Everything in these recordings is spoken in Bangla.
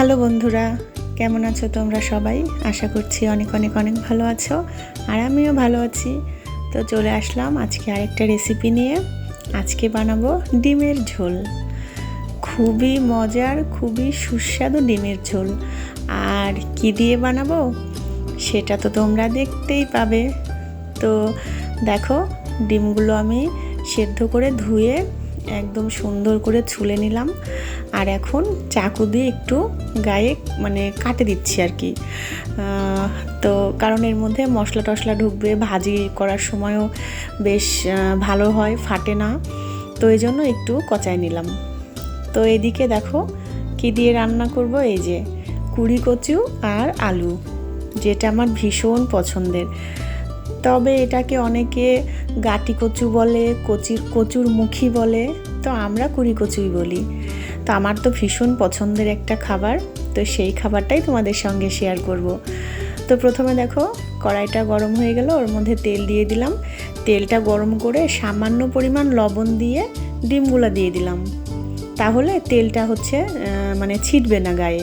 হ্যালো বন্ধুরা, কেমন আছো তোমরা সবাই? আশা করছি অনেক অনেক অনেক ভালো আছো, আর আমিও ভালো আছি। তো চলে আসলাম আজকে আরেকটা রেসিপি নিয়ে। আজকে বানাবো ডিমের ঝোল। খুবই মজার, খুবই সুস্বাদু ডিমের ঝোল। আর কি দিয়ে বানাবো? সেটা তো তোমরা দেখতেই পাবে। তো দেখো, ডিমগুলো আমি সেদ্ধ করে ধুয়ে একদম সুন্দর করে ছুলে নিলাম। আর এখন চাকু দিয়ে একটু গায়ে মানে কাটে দিচ্ছি আর কি। তো কারণ এর মধ্যে মশলা টশলা ঢুকবে, ভাজি করার সময়ও বেশ ভালো হয়, ফাটে না। তো এই জন্য একটু কচাই নিলাম। তো এদিকে দেখো কি দিয়ে রান্না করব, এই যে কুড়ি কচু আর আলু, যেটা আমার ভীষণ পছন্দের। তবে এটাকে অনেকে গাটি কচু বলে কচির কচুর মুখী বলে, তো আমরা কুড়ি কচুই বলি। তো আমার তো ভীষণ পছন্দের একটা খাবার, তো সেই খাবারটাই তোমাদের সঙ্গে শেয়ার করব। তো প্রথমে দেখো, কড়াইটা গরম হয়ে গেল, ওর মধ্যে তেল দিয়ে দিলাম। তেলটা গরম করে সামান্য পরিমাণ লবণ দিয়ে ডিমগুলো দিয়ে দিলাম। তাহলে তেলটা হচ্ছে মানে ছিটবে না গায়ে।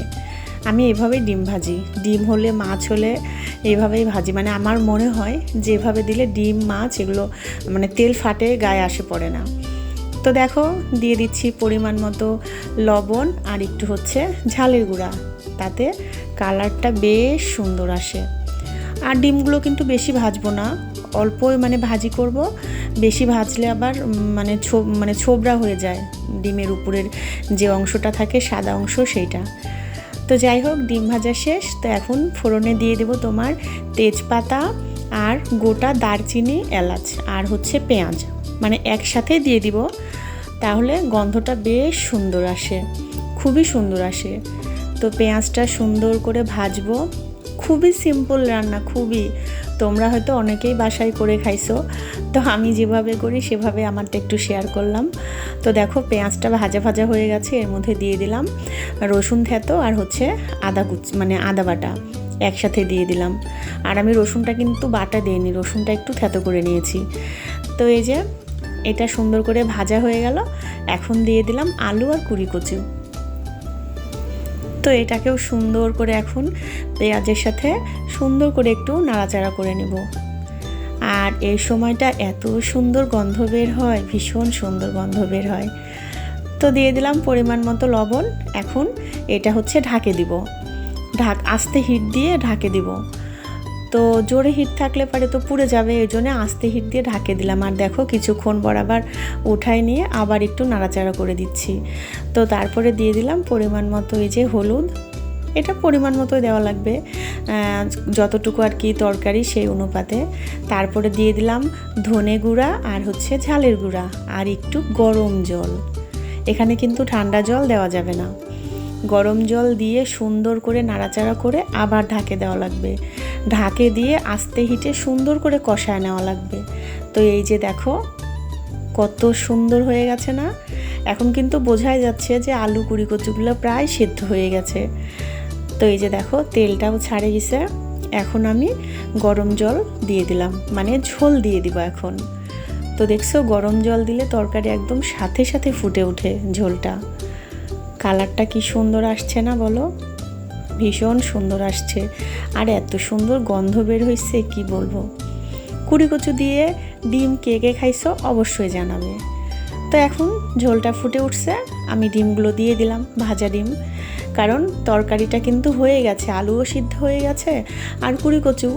আমি এভাবেই ডিম ভাজি। ডিম হলে, মাছ হলে এভাবেই ভাজি। মানে আমার মনে হয়, যেভাবে দিলে ডিম, মাছ এগুলো মানে তেল ফাটে, গায়ে আসে পড়ে না। তো দেখো, দিয়ে দিচ্ছি পরিমাণ মতো লবণ আর একটু হচ্ছে ঝালের গুঁড়া। তাতে কালারটা বেশ সুন্দর আসে। আর ডিমগুলো কিন্তু বেশি ভাজবো না, অল্পই মানে ভাজি করব। বেশি ভাজলে আবার মানে মানে ছোবড়া হয়ে যায়। ডিমের উপরের যে অংশটা থাকে, সাদা অংশ সেইটা। তো যাই হোক, ডিম ভাজা শেষ। তো এখন ফোড়নে দিয়ে দেবো তোমার তেজপাতা আর গোটা দারচিনি, এলাচ আর হচ্ছে পেঁয়াজ। মানে একসাথে দিয়ে দিব। তাহলে গন্ধটা বেশ সুন্দর আসে, খুবই সুন্দর আসে। তো পেঁয়াজটা সুন্দর করে ভাজবো, খুবই সিম্পল রান্না, খুবই। তোমরা হয়তো অনেকেই বাসায় করে খাইছো, তো আমি যেভাবে করি সেভাবে আমারটা একটু শেয়ার করলাম। তো দেখো পেঁয়াজটা ভাজা ভাজা হয়ে গেছে, এর মধ্যে দিয়ে দিলাম রসুন থেতো আর হচ্ছে আদা কুচ মানে আদা বাটা একসাথে দিয়ে দিলাম। আর আমি রসুনটা কিন্তু বাটা দিইনি, রসুনটা একটু থেতো করে নিয়েছি। তো এই যে এটা সুন্দর করে ভাজা হয়ে গেল। এখন দিয়ে দিলাম আলু আর কুড়ি কচু। তো এটাকেও সুন্দর করে এখন পেঁয়াজের সাথে সুন্দর করে একটু নাড়াচাড়া করে নেব। আর এই সময়টা এত সুন্দর গন্ধ বের হয়, ভীষণ সুন্দর গন্ধ বের হয়। তো দিয়ে দিলাম পরিমাণ মতো লবণ। এখন এটা হচ্ছে ঢাকে দিব। ঢাক, আস্তে হিট দিয়ে ঢাকে দিব। তো জোরে হিট থাকলে পারে তো পুড়ে যাবে, এই জন্য আস্তে হিট দিয়ে ঢাকে দিলাম। আর দেখো কিছুক্ষণ বরাবর উঠাই নিয়ে আবার একটু নাড়াচাড়া করে দিচ্ছি। তো তারপরে দিয়ে দিলাম পরিমাণ মতো এই যে হলুদ। এটা পরিমাণ মতো দেওয়া লাগবে যতটুকু আর কি তরকারি সেই অনুপাতে। তারপরে দিয়ে দিলাম ধনে গুঁড়া আর হচ্ছে ঝালের গুঁড়া আর একটু গরম জল। এখানে কিন্তু ঠান্ডা জল দেওয়া যাবে না। গরম জল দিয়ে সুন্দর করে নাড়াচাড়া করে আবার ঢাকে দেওয়া লাগবে। ঢাকে দিয়ে আস্তে হিটে সুন্দর করে কষায় নেওয়া লাগবে। তো এই যে দেখো, কত সুন্দর হয়ে গেছে না? এখন কিন্তু বোঝাই যাচ্ছে যে আলু, কুড়ি কচুগুলো প্রায় সেদ্ধ হয়ে গেছে। তো এই যে দেখো, তেলটাও ছাড়ে গেছে। এখন আমি গরম জল দিয়ে দিলাম মানে ঝোল দিয়ে দিব এখন। তো দেখছ, গরম জল দিলে তরকারি একদম সাথে সাথে ফুটে ওঠে ঝোলটা। কালারটা কি সুন্দর আসছে না বলো? ভীষণ সুন্দর আসছে। আর এত সুন্দর গন্ধ বের হয়েছে কি বলব? কুড়ি কচু দিয়ে ডিম কে কে খাইছো অবশ্যই জানাবে। তো এখন ঝোলটা ফুটে উঠছে, আমি ডিমগুলো দিয়ে দিলাম, ভাজা ডিম। কারণ তরকারিটা কিন্তু হয়ে গেছে, আলুও সিদ্ধ হয়ে গেছে আর কুড়ি কচু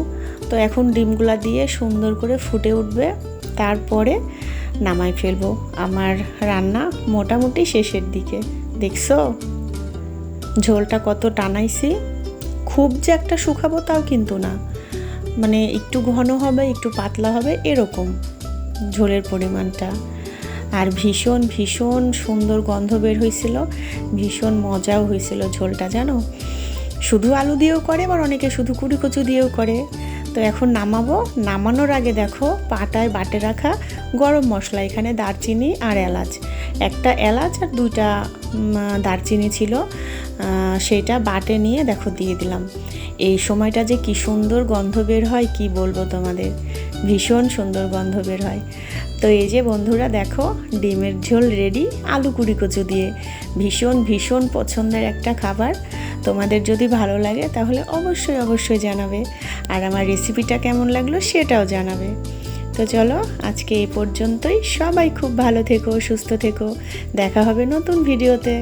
তো এখন ডিমগুলো দিয়ে সুন্দর করে ফুটে উঠবে, তারপরে নামাই ফেলব আমার রান্না মোটামুটি শেষের দিকে। দেখছ? ঝোলটা কত টানাইছি, খুব যে একটা শুকাবো তাও কিন্তু না। মানে একটু ঘন হবে, একটু পাতলা হবে, এরকম ঝোলের পরিমাণটা। আর ভীষণ ভীষণ সুন্দর গন্ধ বের হয়েছিল, ভীষণ মজাও হয়েছিল ঝোলটা, জানো? শুধু আলু দিয়েও করে, আবার অনেকে শুধু কুড়ি কচু দিয়েও করে। তো এখন নামাবো। নামানোর আগে দেখো পাটায় বাটে রাখা গরম মশলা, এখানে দারচিনি আর এলাচ। একটা এলাচ আর দুইটা দারচিনি ছিল। সেটা বাটে নিয়ে দেখো দিয়ে দিলাম। এই সময়টা যে কি সুন্দর গন্ধ বের হয়, কি বলব তোমাদের? ভীষণ সুন্দর গন্ধ বের হয়। তো এই যে বন্ধুরা দেখো, ডিমের ঝোল রেডি আলু কুড়ি কচু দিয়ে। ভীষণ ভীষণ পছন্দের একটা খাবার। তোমাদের যদি ভালো লাগে তাহলে অবশ্যই অবশ্যই জানাবে। আর আমার রেসিপিটা কেমন লাগল সেটাও জানাবে। তো চলো, আজকে এ পর্যন্তই। সবাই খুব ভালো থেকো, সুস্থ থেকো। দেখা হবে নতুন ভিডিওতে